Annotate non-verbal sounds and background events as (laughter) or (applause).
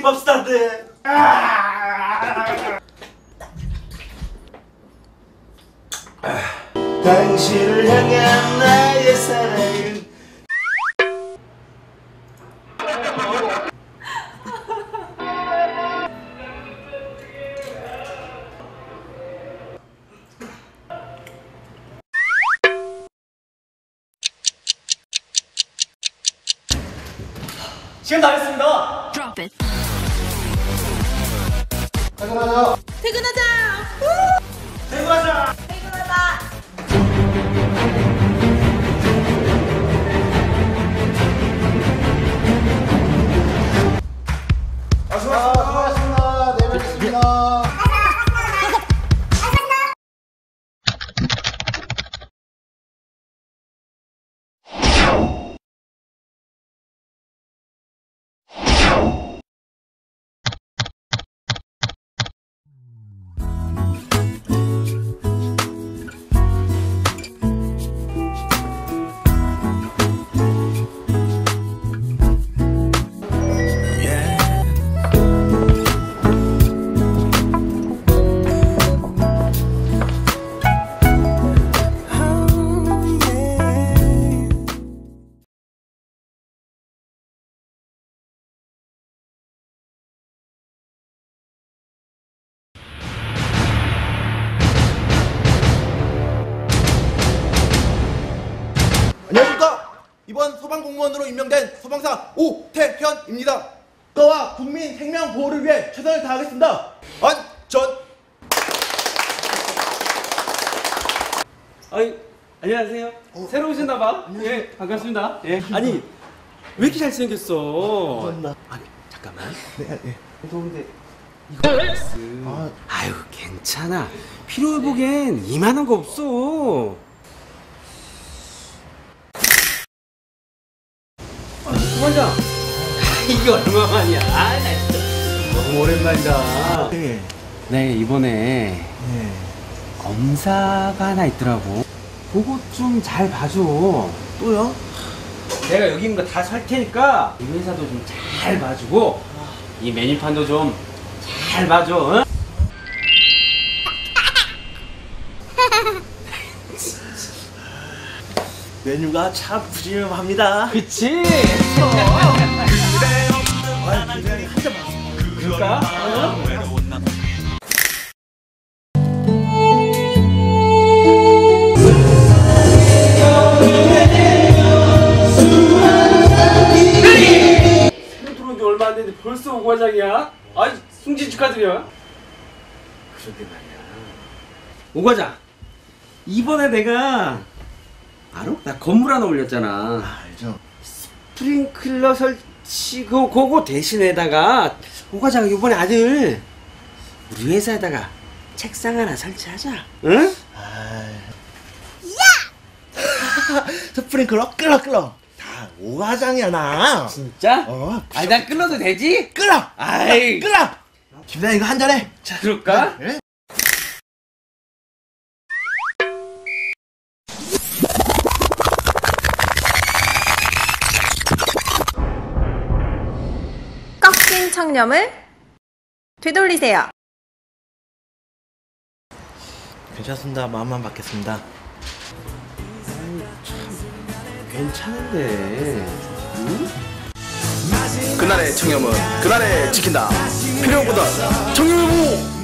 머스타드. 당신을 향한 나의 사랑은 시간 다 됐습니다. Drop it. 퇴근하자. 퇴근하자. 퇴근하자. 이번 소방공무원으로 임명된 소방사 오태현입니다 국가와 국민 생명 보호를 위해 최선을 다하겠습니다 안전 아니 안녕하세요. 새로 오셨나봐. 예 반갑습니다. 예 아니 왜 이렇게 잘생겼어? 감사합니다. 아니 잠깐만. 네, 네. 무서운데 이거. 아. 아유 괜찮아. 필요해 보기엔 이만한 거 없어. 소방장 (laughs) 이게 얼마만이야? 아, 나 진짜 너무 오랜만이다. 네. 네 이번에 네. 검사가 하나 있더라고. 그거 좀잘 봐줘. 또요? 내가 여기 있는 거 다 살 테니까 이 회사도 좀 잘 봐주고 이 메뉴판도 좀 잘 봐줘. 응? 메뉴가 참 푸짐합니다 그치? 아, 한잔 그럴까? 어? 새로 들어온 지 얼마 안 됐는데 벌써 오과장이야? 아이 승진 축하드려 그런데 말이야 오과장 이번에 내가 알아? 나 건물 하나 올렸잖아 알죠 스프링클러 설치 그 그거 대신에다가 오과장 이번에 아들 우리 회사에다가 책상 하나 설치하자 응? (laughs) 스프링클러 끌어 끌어 다 오가장이야 나 진짜? 어, 아니 난 끌어도 되지? 끌어 아이 끌어 김사장 이거 한 잔해 자 그럴까? 네? 청렴을 되돌리세요. 괜찮습니다. 마음만 받겠습니다. 괜찮은데. 응? 그날의 청렴은 그날의 지킨다. 필요보다 청렴